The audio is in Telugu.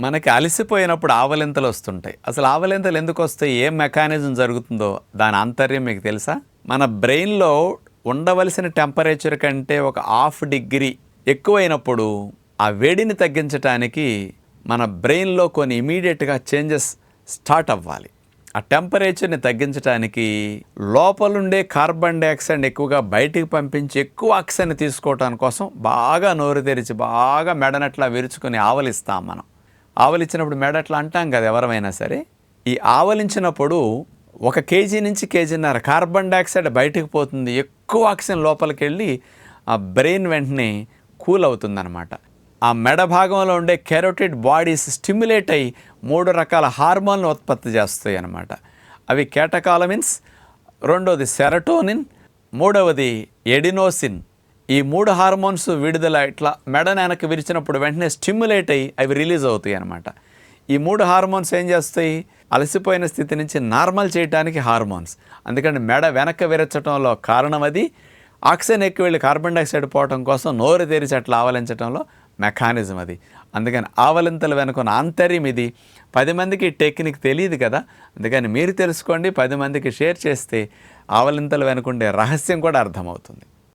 మనకి అలసిపోయినప్పుడు ఆవలింతలు వస్తుంటాయి. అసలు ఆవలింతలు ఎందుకు వస్తాయి? ఏ మెకానిజం జరుగుతుందో దాని ఆంతర్యం మీకు తెలుసా? మన బ్రెయిన్లో ఉండవలసిన టెంపరేచర్ కంటే ఒక హాఫ్ డిగ్రీ ఎక్కువైనప్పుడు ఆ వేడిని తగ్గించడానికి మన బ్రెయిన్లో కొన్ని ఇమీడియట్గా చేంజెస్ స్టార్ట్ అవ్వాలి. ఆ టెంపరేచర్ని తగ్గించడానికి లోపలుండే కార్బన్ డైఆక్సైడ్ ఎక్కువగా బయటికి పంపించి ఎక్కువ ఆక్సిజన్ తీసుకోవటం కోసం బాగా నోరు తెరిచి బాగా మెడనట్లా విరుచుకొని ఆవలిస్తాం మనం. ఆవలిచ్చినప్పుడు మెడట్లా అంటాం కదా ఎవరమైనా సరే ఈ ఆవలించినప్పుడు ఒక కేజీ నుంచి కేజీన్నర కార్బన్ డైఆక్సైడ్ బయటకు పోతుంది. ఎక్కువ ఆక్సిజన్ లోపలికి వెళ్ళి ఆ బ్రెయిన్ వెంటనే కూల్ అవుతుందన్నమాట. ఆ మెడ భాగంలో ఉండే కెరోటిడ్ బాడీస్ స్టిమ్యులేట్ అయ్యి మూడు రకాల హార్మోన్లు ఉత్పత్తి చేస్తాయి అన్నమాట. అవి కేటకాలమిన్స్ రెండవది సెరటోనిన్ మూడవది ఎడినోసిన్. ఈ మూడు హార్మోన్స్ విడుదల ఇట్లా మెడ వెనక్కి విరిచినప్పుడు వెంటనే స్టిమ్యులేట్ అయ్యి అవి రిలీజ్ అవుతాయి అనమాట ఈ మూడు హార్మోన్స్ ఏం చేస్తాయి? అలసిపోయిన స్థితి నుంచి నార్మల్ చేయడానికి హార్మోన్స్. అందుకని మెడ వెనక్కి విరచడంలో కారణం అది. ఆక్సిజన్ ఎక్కువ వెళ్ళి కార్బన్ డైఆక్సైడ్ పోవటం కోసం నోరు తెరిచి అట్లా ఆవలించడంలో మెకానిజం అది. అందుకని ఆవలింతలు వెనుకున్న ఆంతర్యం ఇది. పది మందికి టెక్నిక్ తెలియదు కదా. అందుకని మీరు తెలుసుకోండి పది మందికి షేర్ చేస్తే ఆవలింతలు వెనుకుండే రహస్యం కూడా అర్థమవుతుంది.